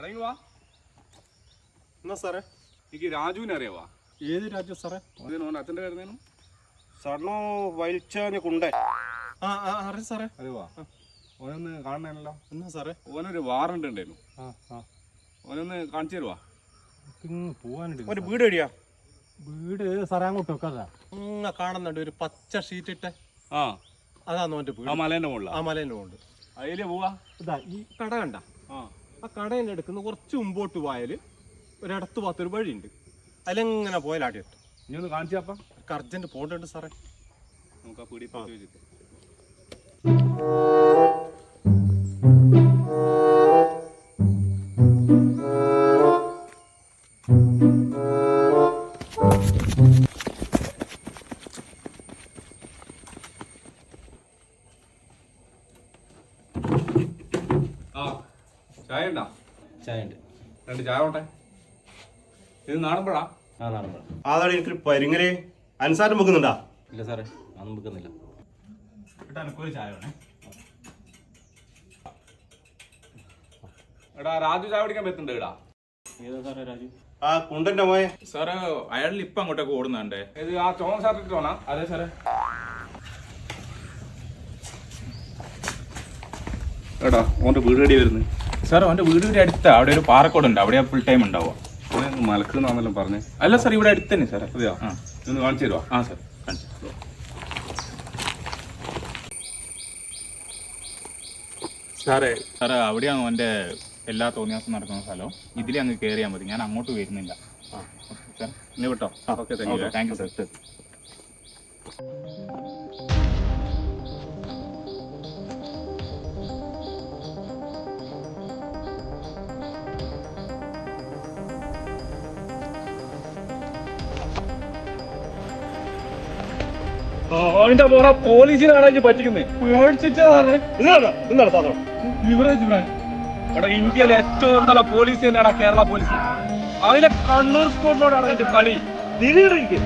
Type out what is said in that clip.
അടങ്ങി വാ. എന്നാ സാറേ? എനിക്ക് രാജുവിനെ അറിയാവാ ഏത് രാജു സാറേ? അച്ഛന്റെ വരുന്നേനും സാറിനോ വൈൽച്ചാന് കുണ്ടേ ആ ആ അറിയാം സാറേ. അറിയുവാ ഓനൊന്ന് കാണണല്ലോ എന്നാ സാറേ? ഓനൊരു വാറണ്ട് ഉണ്ടായിരുന്നു ആ ആ. ഓനൊന്ന് കാണിച്ചു തരുവാ. പോവാനുണ്ട് ഒരു വീട് എടിയാ വീട് സാറേ അങ്ങോട്ട് വെക്കാതാ. അങ്ങ കാണുന്നുണ്ട് ഒരു പച്ച ഷീറ്റ് ഇട്ടെ ആ. അതാന്ന് വീട്. ആ മലേന്റെ മുകളിൽ ആ മലേന്റെ മുകളിൽ. അതിലേ പോവാ. ഇതാ ഈ കട കണ്ട. ആ കടേന്റെ അടുക്കുന്ന കുറച്ച് മുമ്പോട്ട് പോയാൽ ഒരിടത്ത് പോകാത്തൊരു വഴിയുണ്ട്. അതിലെങ്ങനെ പോയാൽ ആടി എത്തും ഇനി ഒന്ന് കാണിച്ചപ്പം അർജന്റ് പോകേണ്ടതുണ്ട് സാറേ. നമുക്ക് ആ പീടി പോയി ചായ ഉണ്ടാ ചായ ഉണ്ട് രണ്ട് ചായ ഓട്ടെ ഇത് നാടുമ്പോഴാ ആ നാടൻ പഴം അതാണ് എനിക്കൊരു പരിങ്ങൽ അൻസാരം വെക്കുന്നുണ്ടാ? ഇല്ല സാറേ അതൊന്നും വെക്കുന്നില്ല. എടാ രാജു ചായ പിടിക്കാൻ പറ്റുന്നുണ്ട് എടാ. ഏതാ സാറേ രാജു? ആ കുണ്ടന്റെ മോയെ. സാറേ അയാൾ ഇപ്പൊ അങ്ങോട്ടേക്ക് ഓടുന്നുണ്ടേ. ഇത് ആ ചോന്ന സാറിട്ട് തോന്നാ അതെ സാറേ. എടാ ഓന്റെ വീട് വരുന്നു? സാർ അവന്റെ വീടിന്റെ അടുത്താണ് അവിടെ ഒരു പാറക്കോട് ഉണ്ട് അവിടെ ഫുൾ ടൈം ഉണ്ടാവുക. മലക്കുന്നാന്നല്ലോ പറഞ്ഞേ. അല്ല സാർ ഇവിടെ അടുത്ത് തന്നെ സാർ അതെയോ? ആ. ഒന്ന് കാണിച്ചു തരുവാ? ആ സാർ കാണിച്ചു സാറേ. സാറേ അവിടെയാണ് അവന്റെ എല്ലാ തോന്നിയാസം നടക്കുന്ന സ്ഥലവും. ഇതിലെ അങ്ങ് കയറിയാൽ മതി. ഞാൻ അങ്ങോട്ട് വരുന്നില്ല. സാർ ഇനി വിട്ടോ? Okay thank you thank you sir അവന്റെ പോറ പോലീസിനാണ് പറ്റിക്കുന്നത് പേടിച്ചിട്ടാണ്. എടാ ഇന്ത്യയിലെ ഏറ്റവും നല്ല പോലീസ് തന്നെയാണ് കേരള പോലീസ്. അതിലെ കണ്ണൂർ സ്കോഡിനോടാണ് എന്റെ കളി. തിരിയിറങ്ങി